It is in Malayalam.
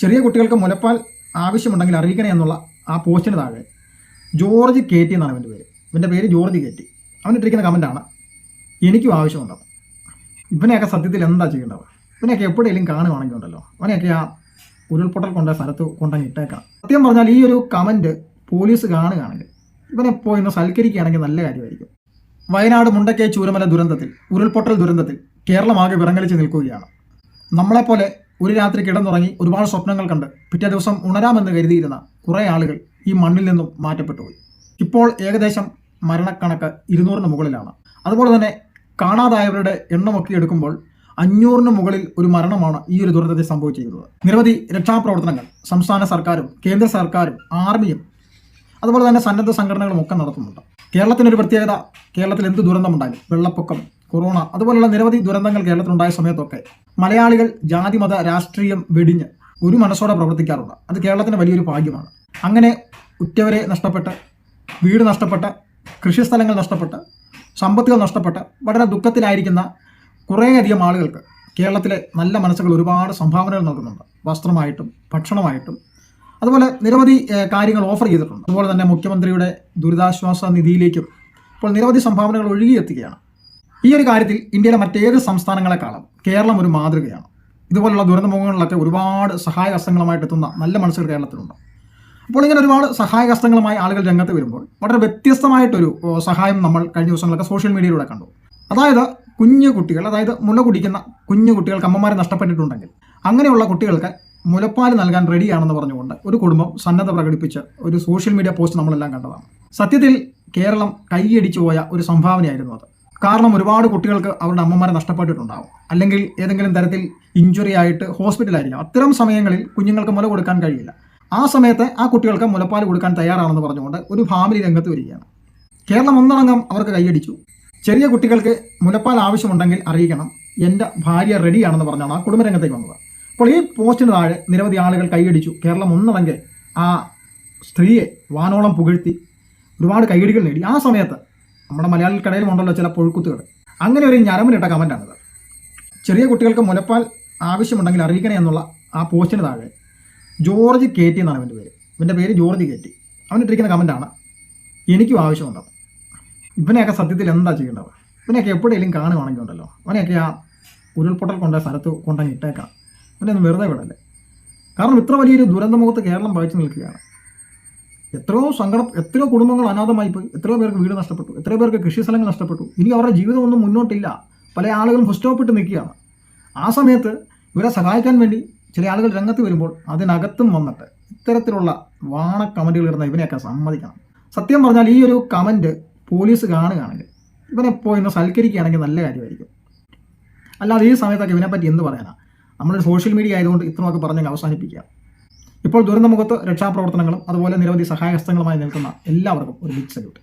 ചെറിയ കുട്ടികൾക്ക് മുലപ്പാൽ ആവശ്യമുണ്ടെങ്കിൽ അറിയിക്കണേ എന്നുള്ള ആ പോസ്റ്റിന് താഴെ ജോർജ് കെ ടി എന്നാണ് അവന്റെ പേര്. ഇവന്റെ പേര് ജോർജ് കെ ടി അവനിട്ടിരിക്കുന്ന കമന്റാണ് എനിക്കും ആവശ്യമുണ്ടാവും. ഇവനെയൊക്കെ സത്യത്തിൽ എന്താ ചെയ്യേണ്ടത്? ഇവനെയൊക്കെ എപ്പോഴെങ്കിലും കാണുവാണെങ്കിൽ ഉണ്ടല്ലോ അവനെയൊക്കെ ആ ഉരുൾപൊട്ടൽ കൊണ്ട സ്ഥലത്ത് കൊണ്ടങ്ങ് ഇട്ടേക്കാം. സത്യം പറഞ്ഞാൽ ഈ ഒരു കമന്റ് പോലീസ് കാണുകയാണെങ്കിൽ ഇവനെ പോയി ഒന്ന് സൽക്കരിക്കുകയാണെങ്കിൽ നല്ല കാര്യമായിരിക്കും. വയനാട് മുണ്ടക്കൈ ചൂരമല ദുരന്തത്തിൽ ഉരുൾപൊട്ടൽ ദുരന്തത്തിൽ കേരളമാകെ വിറങ്ങലിച്ച് നിൽക്കുകയാണ്. നമ്മളെപ്പോലെ ഒരു രാത്രി കിടന്നുറങ്ങി ഒരുപാട് സ്വപ്നങ്ങൾ കണ്ട് പിറ്റേ ദിവസം ഉണരാമെന്ന് കരുതിയിരുന്ന കുറേ ആളുകൾ ഈ മണ്ണിൽ നിന്നും മാറ്റപ്പെട്ടുപോയി ഇപ്പോൾ ഏകദേശം മരണക്കണക്ക് ഇരുന്നൂറിന് മുകളിലാണ്. അതുപോലെ തന്നെ കാണാതായവരുടെ എണ്ണമൊക്കെ എടുക്കുമ്പോൾ അഞ്ഞൂറിന് മുകളിൽ ഒരു മരണമാണ് ഈ ഒരു ദുരന്തത്തിൽ സംഭവിച്ചിരിക്കുന്നത് നിരവധി രക്ഷാപ്രവർത്തനങ്ങൾ സംസ്ഥാന സർക്കാരും കേന്ദ്ര സർക്കാരും ആർമിയും അതുപോലെ തന്നെ സന്നദ്ധ സംഘടനകളും ഒക്കെ നടത്തുന്നുണ്ട്. കേരളത്തിനൊരു പ്രത്യേകത കേരളത്തിൽ എന്ത് ദുരന്തമുണ്ടായാലും വെള്ളപ്പൊക്കം കൊറോണ അതുപോലുള്ള നിരവധി ദുരന്തങ്ങൾ കേരളത്തിലുണ്ടായ സമയത്തൊക്കെ മലയാളികൾ ജാതിമത രാഷ്ട്രീയം വെടിഞ്ഞ് ഒരു മനസ്സോടെ പ്രവർത്തിക്കാറുണ്ട്. അത് കേരളത്തിന് വലിയൊരു ഭാഗ്യമാണ്. അങ്ങനെ ഉറ്റവരെ നഷ്ടപ്പെട്ട് വീട് നഷ്ടപ്പെട്ട കൃഷിസ്ഥലങ്ങൾ നഷ്ടപ്പെട്ട് സമ്പത്തുകൾ നഷ്ടപ്പെട്ട് വളരെ ദുഃഖത്തിലായിരിക്കുന്ന കുറേയധികം ആളുകൾക്ക് കേരളത്തിലെ നല്ല മനസ്സുകൾ ഒരുപാട് സംഭാവനകൾ നൽകുന്നുണ്ട്. വസ്ത്രമായിട്ടും ഭക്ഷണമായിട്ടും. അതുപോലെ നിരവധി കാര്യങ്ങൾ ഓഫർ ചെയ്തിട്ടുണ്ട്. അതുപോലെ തന്നെ മുഖ്യമന്ത്രിയുടെ ദുരിതാശ്വാസ നിധിയിലേക്കും ഇപ്പോൾ നിരവധി സംഭാവനകൾ ഒഴുകിയെത്തുകയാണ്. ഈ ഒരു കാര്യത്തിൽ ഇന്ത്യയിലെ മറ്റേത് സംസ്ഥാനങ്ങളെക്കാളും കേരളം ഒരു മാതൃകയാണ്. ഇതുപോലുള്ള ദുരന്തമുഖങ്ങളിലൊക്കെ ഒരുപാട് സഹായ സഹായഹസ്തങ്ങളുമായിട്ട് എത്തുന്ന നല്ല മനസ്സുകൾ കേരളത്തിലുണ്ട്. അപ്പോൾ ഇങ്ങനെ ഒരുപാട് സഹായ സഹായഹസ്തങ്ങളുമായി ആളുകൾ രംഗത്ത് വരുമ്പോൾ വളരെ വ്യത്യസ്തമായിട്ടൊരു സഹായം നമ്മൾ കഴിഞ്ഞ ദിവസങ്ങളൊക്കെ സോഷ്യൽ മീഡിയയിലൂടെ കണ്ടു. അതായത് കുഞ്ഞു കുട്ടികൾ അതായത് മുല കുടിക്കുന്ന കുഞ്ഞു കുട്ടികൾക്ക് അമ്മമാരെ നഷ്ടപ്പെട്ടിട്ടുണ്ടെങ്കിൽ അങ്ങനെയുള്ള കുട്ടികൾക്ക് മുലപ്പാൽ നൽകാൻ റെഡിയാണെന്ന് പറഞ്ഞുകൊണ്ട് ഒരു കുടുംബം സന്നദ്ധ പ്രകടിപ്പിച്ച് ഒരു സോഷ്യൽ മീഡിയ പോസ്റ്റ് നമ്മളെല്ലാം കണ്ടതാണ്. സത്യത്തിൽ കേരളം കൈയടിച്ചു പോയ ഒരു സംഭാവനയായിരുന്നു അത്. കാരണം ഒരുപാട് കുട്ടികൾക്ക് അവരുടെ അമ്മമാരെ നഷ്ടപ്പെട്ടിട്ടുണ്ടാവും. അല്ലെങ്കിൽ ഏതെങ്കിലും തരത്തിൽ ഇഞ്ചുറി ആയിട്ട് ഹോസ്പിറ്റലായിരിക്കും അത്തരം സമയങ്ങളിൽ കുഞ്ഞുങ്ങൾക്ക് മുല കൊടുക്കാൻ കഴിയില്ല. ആ സമയത്ത് ആ കുട്ടികൾക്ക് മുലപ്പാൽ കൊടുക്കാൻ തയ്യാറാണെന്ന് പറഞ്ഞുകൊണ്ട് ഒരു ഫാമിലി രംഗത്ത് വരികയാണ്. കേരളം ഒന്നടങ്കം അവർക്ക് കൈയടിച്ചു. ചെറിയ കുട്ടികൾക്ക് മുലപ്പാൽ ആവശ്യമുണ്ടെങ്കിൽ അറിയിക്കണം. എന്റെ ഭാര്യ റെഡിയാണെന്ന് പറഞ്ഞാണ് ആ കുടുംബരംഗത്തേക്ക് വന്നത്. അപ്പോൾ ഈ പോസ്റ്റിന് താഴെ നിരവധി ആളുകൾ കൈയടിച്ചു. കേരളം ഒന്നടങ്കെ ആ സ്ത്രീയെ വാനോളം പുകഴ്ത്തി ഒരുപാട് കൈയടികൾ നേടി. ആ സമയത്ത് നമ്മുടെ മലയാളികൾക്കിടയിലും ഉണ്ടല്ലോ ചില പുഴുക്കുത്തുകൾ. അങ്ങനെ ഒരു ഞരമ്പിലിട്ട കമന്റാണിത് ചെറിയ കുട്ടികൾക്ക് മുലപ്പാൽ ആവശ്യമുണ്ടെങ്കിൽ അറിയിക്കണേ എന്നുള്ള ആ പോസ്റ്റിന് താഴെ ജോർജ് കെ ടി എന്നാണ് അവന്റെ പേര്. ഇവന്റെ പേര് ജോർജ് കെ ടി. അവനിട്ടിരിക്കുന്ന കമന്റാണ് എനിക്കും ആവശ്യമുണ്ട്. ഇവനെയൊക്കെ സത്യത്തിൽ എന്താ ചെയ്യേണ്ടത്? ഇവനെയൊക്കെ എപ്പോഴെങ്കിലും കാണുവാണെങ്കിൽ ഉണ്ടല്ലോ. അവനെയൊക്കെ ആ ഉരുൾപൊട്ടൽ കൊണ്ട സ്ഥലത്ത് കൊണ്ടങ്ങ് ഇട്ടേക്കാം. അവനെയൊന്നും വെറുതെ വിടല്ലേ? കാരണം ഇത്ര വലിയൊരു ദുരന്തമുഖത്ത് കേരളം വായിച്ചു നിൽക്കുകയാണ്. എത്രയോ സങ്കടം എത്രയോ കുടുംബങ്ങൾ അനാഥമായി പോയി എത്രയോ പേർക്ക് വീട് നഷ്ടപ്പെട്ടു എത്രയോ പേർക്ക് കൃഷി സ്ഥലങ്ങൾ നഷ്ടപ്പെട്ടു. ഇനി അവരുടെ ജീവിതമൊന്നും മുന്നോട്ടില്ല. പല ആളുകളും ഫുസ്റ്റോപ്പിട്ട് നിൽക്കുകയാണ്. ആ സമയത്ത് ഇവരെ സഹായിക്കാൻ വേണ്ടി ചില ആളുകൾ രംഗത്ത് വരുമ്പോൾ അതിനകത്തും വന്നിട്ട് ഇത്തരത്തിലുള്ള വാണ കമന്റുകൾ ഇടുന്ന ഇവനെയൊക്കെ സമ്മതിക്കണം. സത്യം പറഞ്ഞാൽ ഈ ഒരു കമന്റ് പോലീസ് കാണുകയാണെങ്കിൽ ഇവനെ പോയി ഒന്ന് സൽക്കരിക്കുകയാണെങ്കിൽ നല്ല കാര്യമായിരിക്കും. അല്ലാതെ ഈ സമയത്തൊക്കെ ഇവനെപ്പറ്റി എന്ത് പറയാനാണ് നമ്മളൊരു സോഷ്യൽ മീഡിയ ആയതുകൊണ്ട് ഇത്രയൊക്കെ പറഞ്ഞങ്ങ് അവസാനിപ്പിക്കുക ഇപ്പോൾ ദുരന്തമുഖത്ത് രക്ഷാപ്രവർത്തനങ്ങളും അതുപോലെ നിരവധി സഹായഹസ്തങ്ങളുമായി നിൽക്കുന്ന എല്ലാവർക്കും ഒരു ബിഗ് സല്യൂട്ട്